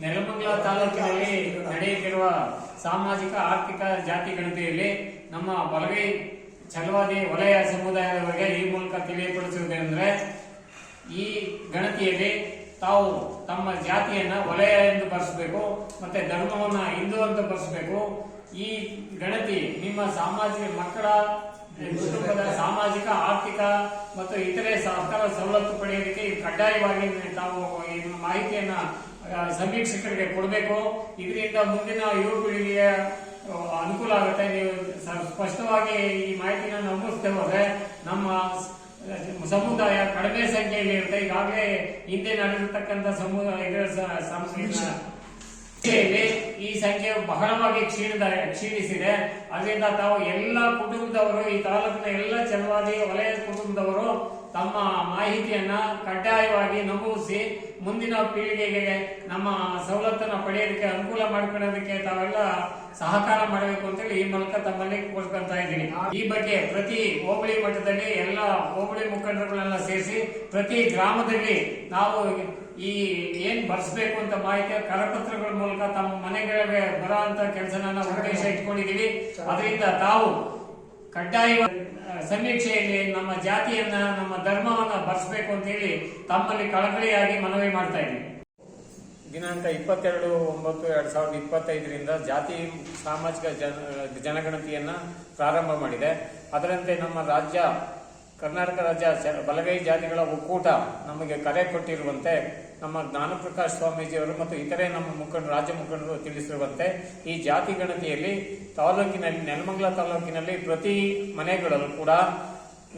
ನೆಲಮಂಗಲ ತಾಲೂಕಿನಲ್ಲಿ ನಡೆಯುತ್ತಿರುವ ಸಾಮಾಜಿಕ, ಆರ್ಥಿಕ ಜಾತಿ ಗಣತಿಯಲ್ಲಿ ನಮ್ಮ ಬಲಗೈ ಚಲವಾದಿ ವಲಯ ಸಮುದಾಯದ ಬಗ್ಗೆ ಈ ಮೂಲಕ ತಿಳಿಯಪಡಿಸುವುದೇನೆಂದರೆ, ಈ ಗಣತಿಯಲ್ಲಿ ತಾವು ತಮ್ಮ ಜಾತಿಯನ್ನ ವಲಯ ಎಂದು ಬರೆಸಬೇಕು, ಮತ್ತೆ ಧರ್ಮವನ್ನ ಹಿಂದೂ ಅಂತ ಬರೆಸಬೇಕು. ಈ ಗಣತಿ ನಿಮ್ಮ ಸಾಮಾಜಿಕ ಮಕ್ಕಳ ಮತ್ತು ಇತರೆ ಸರ್ಕಾರ ಸವಲತ್ತು ಪಡೆಯೋದಕ್ಕೆ ಕಡ್ಡಾಯವಾಗಿ ತಾವು ಈ ಮಾಹಿತಿಯನ್ನ ಸಮೀಕ್ಷಕರಿಗೆ ಕೊಡಬೇಕು. ಇದರಿಂದ ಮುಂದಿನ ಯುವ ಪೀಳಿಗೆಯ ಅನುಕೂಲ ಆಗುತ್ತೆ. ನೀವು ಸ್ಪಷ್ಟವಾಗಿ ಈ ಮಾಹಿತಿನ ನಂಬಿಸ್ತೇ ಹೋದ್ರೆ ನಮ್ಮ ಸಮುದಾಯ ಕಡಿಮೆ ಸಂಖ್ಯೆಯಲ್ಲಿ ಇರುತ್ತೆ. ಈಗಾಗಲೇ ಹಿಂದೆ ನಡೆದಿರ್ತಕ್ಕಂಥ ಸಮುದಾಯ ಸಂಸ್ಕೃತಿ ಈ ಸಂಖ್ಯೆ ಬಹಳವಾಗಿ ಕ್ಷೀಣದ ಕ್ಷೀಣಿಸಿದೆ. ಅದರಿಂದ ತಾವು ಎಲ್ಲ ಕುಟುಂಬದವರು, ಈ ತಾಲೂಕಿನ ಎಲ್ಲ ಚಲವಾದಿ ವಲಯದ ಕುಟುಂಬದವರು ತಮ್ಮ ಮಾಹಿತಿಯನ್ನ ಕಡ್ಡಾಯವಾಗಿ ನಮೂದಿಸಿ ಮುಂದಿನ ಪೀಳಿಗೆಗೆ ನಮ್ಮ ಸವಲತ್ತನ್ನ ಪಡೆಯೋದಕ್ಕೆ ಅನುಕೂಲ ಮಾಡ್ಕೊಳ್ಳೋದಕ್ಕೆ ತಾವೆಲ್ಲ ಸಹಕಾರ ಮಾಡಬೇಕು ಅಂತೇಳಿ ಈ ಮೂಲಕ ತಮ್ಮಲ್ಲಿ ಕೋರ್ಸ್ಕೊಂತ ಇದ್ದೀನಿ. ಈ ಬಗ್ಗೆ ಪ್ರತಿ ಹೋಬಳಿ ಮಟ್ಟದಲ್ಲಿ ಎಲ್ಲ ಹೋಬಳಿ ಮುಖಂಡರುಗಳನ್ನ ಸೇರಿಸಿ ಪ್ರತಿ ಗ್ರಾಮದಲ್ಲಿ ನಾವು ಈ ಏನ್ ಬರ್ಸ್ಬೇಕು ಅಂತ ಮಾಹಿತಿ ಕರಪತ್ರಗಳ ಮೂಲಕ ತಮ್ಮ ಮನೆಗಳಿಗೆ ಬರೋ ಅಂತ ಕೆಲಸನ ಉದ್ದೇಶ ಇಟ್ಕೊಂಡಿದೀವಿ ಅದರಿಂದ ತಾವು ಕಡ್ಡಾಯ ಸಮೀಕ್ಷೆಯಲ್ಲಿ ನಮ್ಮ ಜಾತಿಯನ್ನ, ನಮ್ಮ ಧರ್ಮವನ್ನ ಬರ್ಸ್ಬೇಕು ಅಂತ ಹೇಳಿ ತಮ್ಮಲ್ಲಿ ಕಳಕಳಿಯಾಗಿ ಮನವಿ ಮಾಡ್ತಾ ಇದ್ದೀವಿ ದಿನಾಂಕ ಇಪ್ಪತ್ತೆರಡು ಒಂಬತ್ತು ಎರಡ್ ಸಾವಿರದ ಇಪ್ಪತ್ತೈದರಿಂದ ಜಾತಿ, ಸಾಮಾಜಿಕ ಜನ- ಜನಗಣತಿಯನ್ನ ಪ್ರಾರಂಭ ಮಾಡಿದೆ. ಅದರಂತೆ ನಮ್ಮ ರಾಜ್ಯ ಕರ್ನಾಟಕ ರಾಜ್ಯ ಬಲಗೈ ಜಾತಿಗಳ ಒಕ್ಕೂಟ ನಮಗೆ ಕರೆ ಕೊಟ್ಟಿರುವಂತೆ, ನಮ್ಮ ಜ್ಞಾನಪ್ರಕಾಶ್ ಸ್ವಾಮೀಜಿಯವರು ಮತ್ತು ಇತರೆ ನಮ್ಮ ಮುಖಂಡರು ರಾಜ್ಯ ಮುಖಂಡರು ತಿಳಿಸಿರುವಂತೆ, ಈ ಜಾತಿ ಗಣತಿಯಲ್ಲಿ ತಾಲೂಕಿನಲ್ಲಿ, ನೆಲಮಂಗಲ ತಾಲೂಕಿನಲ್ಲಿ ಪ್ರತಿ ಮನೆಗಳಲ್ಲೂ ಕೂಡ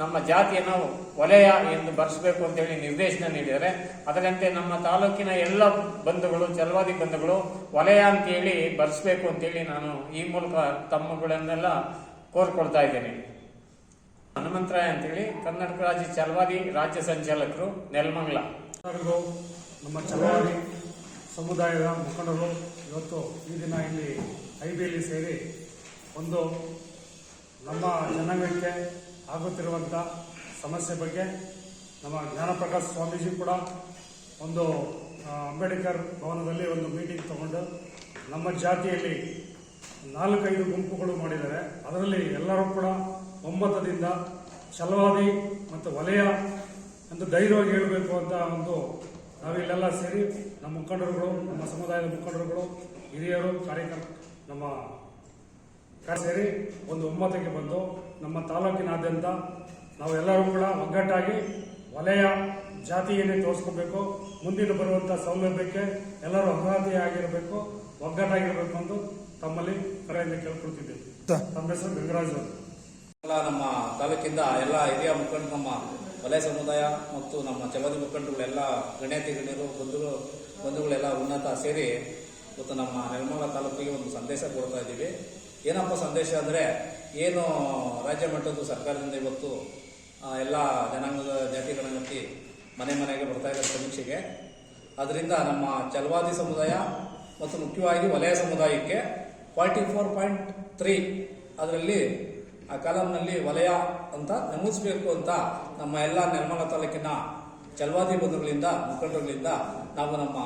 ನಮ್ಮ ಜಾತಿಯನ್ನು ವಲಯ ಎಂದು ಬರೆಸಬೇಕು ಅಂತೇಳಿ ನಿರ್ದೇಶನ ನೀಡಿದ್ದಾರೆ. ಅದರಂತೆ ನಮ್ಮ ತಾಲೂಕಿನ ಎಲ್ಲ ಬಂಧುಗಳು ಚಲವಾದಿ ಬಂಧುಗಳು ವಲಯ ಅಂತೇಳಿ ಬರೆಸಬೇಕು ಅಂತೇಳಿ ನಾನು ಈ ಮೂಲಕ ತಮ್ಮಗಳನ್ನೆಲ್ಲ ಕೋರ್ಕೊಳ್ತಾ ಇದ್ದೇನೆ. ಹನುಮಂತರಾಯ ಅಂತೇಳಿ ಕರ್ನಾಟಕ ರಾಜ್ಯ ಚಲವಾದಿ ರಾಜ್ಯ ಸಂಚಾಲಕರು ನೆಲಮಂಗ್ಲ. ನಮ್ಮ ಚಲವಾದಿ ಸಮುದಾಯದ ಮುಖಂಡರು, ಇವತ್ತು ಈ ದಿನ ಇಲ್ಲಿ ಐಬಿಯಲ್ಲಿ ಸೇರಿ ಒಂದು ನಮ್ಮ ಜನಾಂಗಕ್ಕೆ ಆಗುತ್ತಿರುವಂಥ ಸಮಸ್ಯೆ ಬಗ್ಗೆ ನಮ್ಮ ಜ್ಞಾನಪ್ರಕಾಶ್ ಸ್ವಾಮೀಜಿ ಕೂಡ ಒಂದು ಅಂಬೇಡ್ಕರ್ ಭವನದಲ್ಲಿ ಒಂದು ಮೀಟಿಂಗ್ ತಗೊಂಡು ನಮ್ಮ ಜಾತಿಯಲ್ಲಿ ನಾಲ್ಕೈದು ಗುಂಪುಗಳು ಮಾಡಿದ್ದಾರೆ. ಅದರಲ್ಲಿ ಎಲ್ಲರೂ ಕೂಡ ಒಮ್ಮತದಿಂದ ಛಲವಾದಿ ಮತ್ತು ವಲಯ ಎಂದು ಧೈರ್ಯವಾಗಿ ಹೇಳಬೇಕು ಅಂತ ಒಂದು ನಾವಿಲ್ಲೆಲ್ಲ ಸೇರಿ ನಮ್ಮ ಮುಖಂಡರುಗಳು ನಮ್ಮ ಸಮುದಾಯದ ಮುಖಂಡರುಗಳು ಹಿರಿಯರು ಕಾರ್ಯಕ್ರಮ ನಮ್ಮ ಸೇರಿ ಒಂದು ಒಮ್ಮತಕ್ಕೆ ಬಂದು ನಮ್ಮ ತಾಲೂಕಿನಾದ್ಯಂತ ನಾವು ಎಲ್ಲರೂ ಕೂಡ ಒಗ್ಗಟ್ಟಾಗಿ ವಲಯ ಜಾತಿಯನ್ನೇ ತೋರಿಸ್ಕೋಬೇಕು ಮುಂದಿನ ಬರುವಂಥ ಸೌಲಭ್ಯಕ್ಕೆ ಎಲ್ಲರೂ ಅರ್ಹತೆಯಾಗಿರಬೇಕು ಒಗ್ಗಟ್ಟಾಗಿರಬೇಕು ಎಂದು ತಮ್ಮಲ್ಲಿ ಕರೆಯಿಂದ ಕೇಳ್ಕೊಳ್ತಿದ್ದೇವೆ. ತಮ್ಮ ಹೆಸರು ಗಂಗರಾಜ್ ಅವರು ಎಲ್ಲ ನಮ್ಮ ತಾಲೂಕಿಂದ ಎಲ್ಲ ಹಿರಿಯ ಮುಖಂಡರು ನಮ್ಮ ವಲಯ ಸಮುದಾಯ ಮತ್ತು ನಮ್ಮ ಚಲವಾದಿ ಮುಖಂಡರುಗಳೆಲ್ಲ ಗಣ್ಯಾತಿ ಗಣ್ಯರು, ಬಂಧುಗಳು, ಬಂಧುಗಳೆಲ್ಲ ಉನ್ನತ ಸೇರಿ ಇವತ್ತು ನಮ್ಮ ನಿರ್ಮಲ ತಾಲೂಕಿಗೆ ಒಂದು ಸಂದೇಶ ಕೊಡ್ತಾ ಇದ್ದೀವಿ. ಏನಪ್ಪ ಸಂದೇಶ ಅಂದರೆ, ಏನು ರಾಜ್ಯ ಮಟ್ಟದ ಸರ್ಕಾರದಿಂದ ಇವತ್ತು ಎಲ್ಲ ಜನಾಂಗದ ಜಾತಿಗಳನ್ನತಿ ಮನೆ ಮನೆಗೆ ಬರ್ತಾ ಇದೆ ಸಮೀಕ್ಷೆಗೆ, ಅದರಿಂದ ನಮ್ಮ ಚಲವಾದಿ ಸಮುದಾಯ ಮತ್ತು ಮುಖ್ಯವಾಗಿ ವಲಯ ಸಮುದಾಯಕ್ಕೆ ಫಾರ್ಟಿ ಫೋರ್ ಪಾಯಿಂಟ್ ತ್ರೀ ಅದರಲ್ಲಿ ಆ ಕಾಲಂನಲ್ಲಿ ವಲಯ ಅಂತ ನಮೂದಿಸಬೇಕು ಅಂತ ನಮ್ಮ ಎಲ್ಲ ನಿರ್ಮಲ ತಾಲೂಕಿನ ಚಲವಾದಿ ಬಂಧುಗಳಿಂದ ಮುಖಂಡರುಗಳಿಂದ ನಾವು ನಮ್ಮ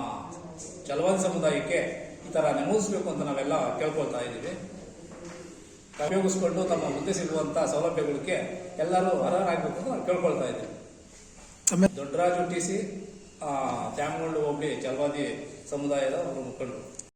ಚಲವಾದಿ ಸಮುದಾಯಕ್ಕೆ ಈ ತರ ನಮೂದಿಸಬೇಕು ಅಂತ ನಾವೆಲ್ಲ ಕೇಳ್ಕೊಳ್ತಾ ಇದ್ದೀವಿ. ಉಪಯೋಗಿಸ್ಕೊಂಡು ತಮ್ಮ ಮುಂದೆ ಸಿಗುವಂತ ಸೌಲಭ್ಯಗಳಿಗೆ ಎಲ್ಲರೂ ಅರ್ಹರಾಗಬೇಕು ಅಂತ ನಾವು ಕೇಳ್ಕೊಳ್ತಾ ಇದ್ದೀವಿ. ದೊಡ್ಡರಾಜು ಟಿ ಸಿ ಚಾಮಗೊಂಡು ಹೋಬಳಿ ಚಲವಾದಿ ಸಮುದಾಯದ ಒಬ್ಬರು ಮುಖಂಡರು.